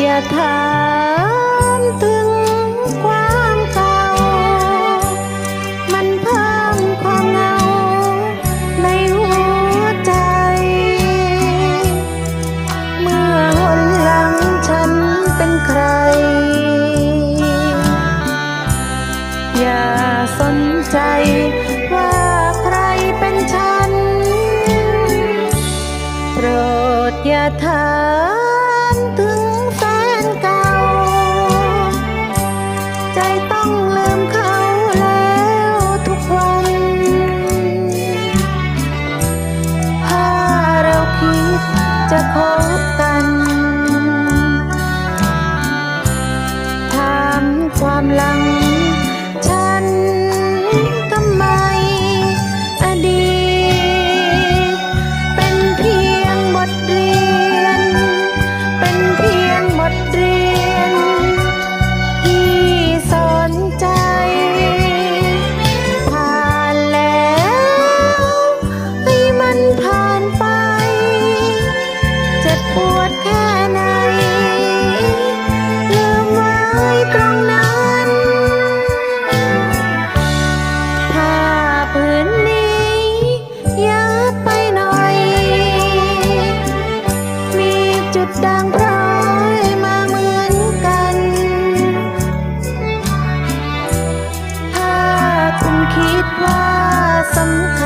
อย่าถามถึงความเก่า มันเพิ่มความเหงาในหัวใจ เมื่อหนหลังฉันเป็นใคร อย่าสนใจว่าใครเป็นฉัน โปรดอย่าถาม ปวดแค่ไหนลืมไว้ตรงนั้นผ้าผืนนี้ยับไปหน่อย มีจุดด่างพร้อยมาเหมือนกันถ้าคุณคิดว่าสำคัญ